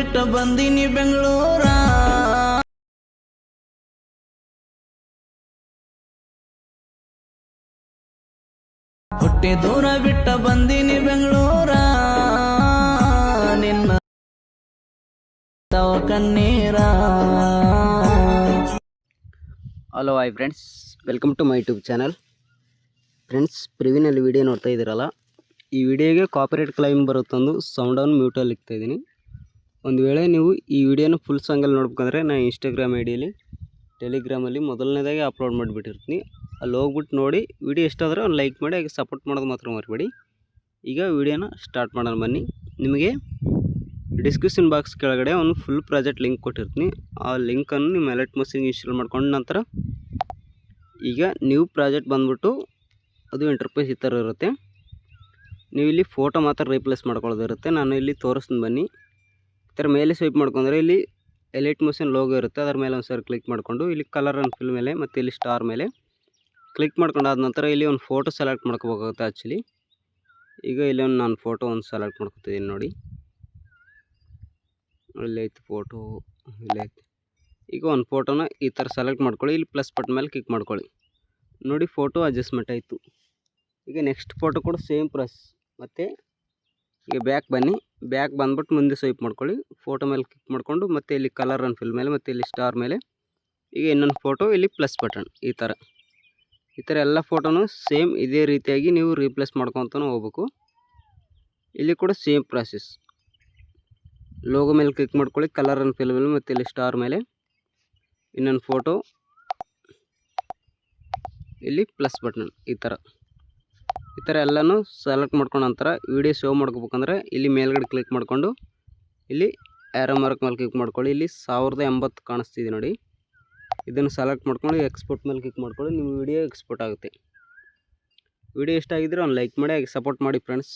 ಬಿಟ್ಟ ಬಂದಿನಿ ಬೆಂಗಳೂರ. ಹುಟ್ಟಿ ದೂರ ಬಿಟ್ಟ ಬಂದಿನಿ ಬೆಂಗಳೂರ. ನಿನ್ನ ಕಣ್ಣೀರ hello hi friends welcome to my YouTube channel friends ಪ್ರಿವಿನಲ್ಲಿ video ನೋಡ್ತಾ ಇದ್ದೀರಲ್ಲ? ಈ ವಿಡಿಯೋಗೆ ಕಾಪರೇಟ್ ಕ್ಲೈಮ್ ಬರುತ್ತಂದು ಸೌಂಡನ್ನು ಮ್ಯೂಟಲ್ಲಿ ಇದ್ದೀನಿ. ಒಂದು ವೇಳೆ ನೀವು ಈ ವಿಡಿಯೋನ ಫುಲ್ ಸಾಂಗಲ್ಲಿ ನೋಡ್ಬೇಕಂದ್ರೆ ನಾನು ಇನ್ಸ್ಟಾಗ್ರಾಮ್ ಐ ಡಿಯಲ್ಲಿ ಟೆಲಿಗ್ರಾಮಲ್ಲಿ ಮೊದಲನೇದಾಗಿ ಅಪ್ಲೋಡ್ ಮಾಡಿಬಿಟ್ಟಿರ್ತೀನಿ. ಅಲ್ಲಿ ಹೋಗ್ಬಿಟ್ಟು ನೋಡಿ, ವಿಡಿಯೋ ಎಷ್ಟಾದರೂ ಒಂದು ಲೈಕ್ ಮಾಡಿ, ಹಾಗೆ ಸಪೋರ್ಟ್ ಮಾಡೋದು ಮಾತ್ರ ಮರಿಬೇಡಿ ಈಗ ವಿಡಿಯೋನ ಸ್ಟಾರ್ಟ್ ಮಾಡೋಣ ಬನ್ನಿ. ನಿಮಗೆ ಡಿಸ್ಕ್ರಿಪ್ಷನ್ ಬಾಕ್ಸ್ ಕೆಳಗಡೆ ಒಂದು ಫುಲ್ ಪ್ರಾಜೆಕ್ಟ್ ಲಿಂಕ್ ಕೊಟ್ಟಿರ್ತೀನಿ. ಆ ಲಿಂಕನ್ನು ನಿಮ್ಮ ಎಲೆಕ್ಟ್ ಮಷಿನ್ ಇನ್ಸ್ಟಾಲ್ ಮಾಡ್ಕೊಂಡ ನಂತರ ಈಗ ನ್ಯೂ ಪ್ರಾಜೆಕ್ಟ್ ಬಂದ್ಬಿಟ್ಟು ಅದು ಇಂಟರ್ಫೇಸ್ ಈ ಥರ ಇರುತ್ತೆ. ನೀವು ಇಲ್ಲಿ ಫೋಟೋ ಮಾತ್ರ ರೀಪ್ಲೇಸ್ ಮಾಡ್ಕೊಳ್ಳೋದಿರುತ್ತೆ. ನಾನು ಇಲ್ಲಿ ತೋರಿಸ್ತೀನಿ ಬನ್ನಿ. ಥರ ಮೇಲೆ ಸ್ವೈಪ್ ಮಾಡ್ಕೊಂಡ್ರೆ ಇಲ್ಲಿ ಎಲೈಟ್ ಮೋಷನ್ ಲೋಗೋ ಇರುತ್ತೆ. ಅದರ ಮೇಲೆ ಒಂದು ಸರಿ ಕ್ಲಿಕ್ ಮಾಡಿಕೊಂಡು ಇಲ್ಲಿ ಕಲರ್ ಆ್ಯಂಡ್ ಫಿಲ್ ಮೇಲೆ ಮತ್ತು ಇಲ್ಲಿ ಸ್ಟಾರ್ ಮೇಲೆ ಕ್ಲಿಕ್ ಮಾಡ್ಕೊಂಡಾದ ನಂತರ ಇಲ್ಲಿ ಒಂದು ಫೋಟೋ ಸೆಲೆಕ್ಟ್ ಮಾಡ್ಕೋಬೇಕಾಗುತ್ತೆ ಆ್ಯಕ್ಚುಲಿ ಈಗ ಇಲ್ಲಿ ಒಂದು ನಾನು ಫೋಟೋ ಒಂದು ಸೆಲೆಕ್ಟ್ ಮಾಡ್ಕೊತಿದ್ದೀನಿ ನೋಡಿ. ಇಲ್ಲಿ ಐತೆ ಫೋಟೋ ಇಲ್ಲಿ ಐತೆ. ಈಗ ಒಂದು ಫೋಟೋನ ಈ ಥರ ಸೆಲೆಕ್ಟ್ ಮಾಡ್ಕೊಳ್ಳಿ. ಇಲ್ಲಿ ಪ್ಲಸ್ ಬಟನ್ ಮೇಲೆ ಕ್ಲಿಕ್ ಮಾಡ್ಕೊಳ್ಳಿ. ನೋಡಿ ಫೋಟೋ ಅಡ್ಜಸ್ಟ್ಮೆಂಟ್ ಆಯಿತು. ಈಗ ನೆಕ್ಸ್ಟ್ ಫೋಟೋ ಕೂಡ ಸೇಮ್ ಪ್ರೆಸ್ ಮತ್ತು ಈಗ ಬ್ಯಾಕ್ ಬನ್ನಿ. ಬ್ಯಾಕ್ ಬಂದ್ಬಿಟ್ಟು ಮುಂದೆ ಸ್ವೈಪ್ ಮಾಡ್ಕೊಳ್ಳಿ. ಫೋಟೋ ಮೇಲೆ ಕ್ಲಿಕ್ ಮಾಡಿಕೊಂಡು ಮತ್ತೆ ಇಲ್ಲಿ ಕಲರ್ ಅನ್ ಫಿಲ್ ಮೇಲೆ ಮತ್ತು ಇಲ್ಲಿ ಸ್ಟಾರ್ ಮೇಲೆ ಈಗ ಇನ್ನೊಂದು ಫೋಟೋ ಇಲ್ಲಿ ಪ್ಲಸ್ ಬಟನ್ ಈ ಥರ ಈ ಥರ ಎಲ್ಲ ಫೋಟೋನು ಸೇಮ್ ಇದೇ ರೀತಿಯಾಗಿ ನೀವು ರೀಪ್ಲೇಸ್ ಮಾಡ್ಕೊತಾನೆ ಹೋಗ್ಬೇಕು. ಇಲ್ಲಿ ಕೂಡ ಸೇಮ್ ಪ್ರಾಸೆಸ್ ಲೋಗೋ ಮೇಲೆ ಕ್ಲಿಕ್ ಮಾಡ್ಕೊಳ್ಳಿ ಕಲರ್ ಅನ್ ಫಿಲ್ ಮೇಲೆ ಮತ್ತು ಇಲ್ಲಿ ಸ್ಟಾರ್ ಮೇಲೆ. ಇನ್ನೊಂದು ಫೋಟೋ ಇಲ್ಲಿ ಪ್ಲಸ್ ಬಟನ್ ಈ ಥರ ಈ ಥರ ಎಲ್ಲನೂ ಸೆಲೆಕ್ಟ್ ಮಾಡ್ಕೊಂಡು ನಂತರ ವಿಡಿಯೋ ಸೇವ್ ಮಾಡ್ಕೋಬೇಕಂದ್ರೆ ಇಲ್ಲಿ ಮೇಲ್ಗಡೆ ಕ್ಲಿಕ್ ಮಾಡಿಕೊಂಡು ಇಲ್ಲಿ ಆ್ಯರೋ ಮಾರ್ಕ್ ಮೇಲೆ ಕ್ಲಿಕ್ ಮಾಡ್ಕೊಳ್ಳಿ. ಇಲ್ಲಿ ಸಾವಿರದ ಎಂಬತ್ತು ಕಾಣಿಸ್ತಿದೆ ನೋಡಿ. ಇದನ್ನು ಸೆಲೆಕ್ಟ್ ಮಾಡ್ಕೊಂಡು ಎಕ್ಸ್ಪೋರ್ಟ್ ಮೇಲೆ ಕ್ಲಿಕ್ ಮಾಡ್ಕೊಳ್ಳಿ. ನಿಮ್ಮ ವಿಡಿಯೋ ಎಕ್ಸ್ಪೋರ್ಟ್ ಆಗುತ್ತೆ. ವಿಡಿಯೋ ಇಷ್ಟ ಆಗಿದ್ದರೆ ಒಂದು ಲೈಕ್ ಮಾಡಿ ಸಪೋರ್ಟ್ ಮಾಡಿ ಫ್ರೆಂಡ್ಸ್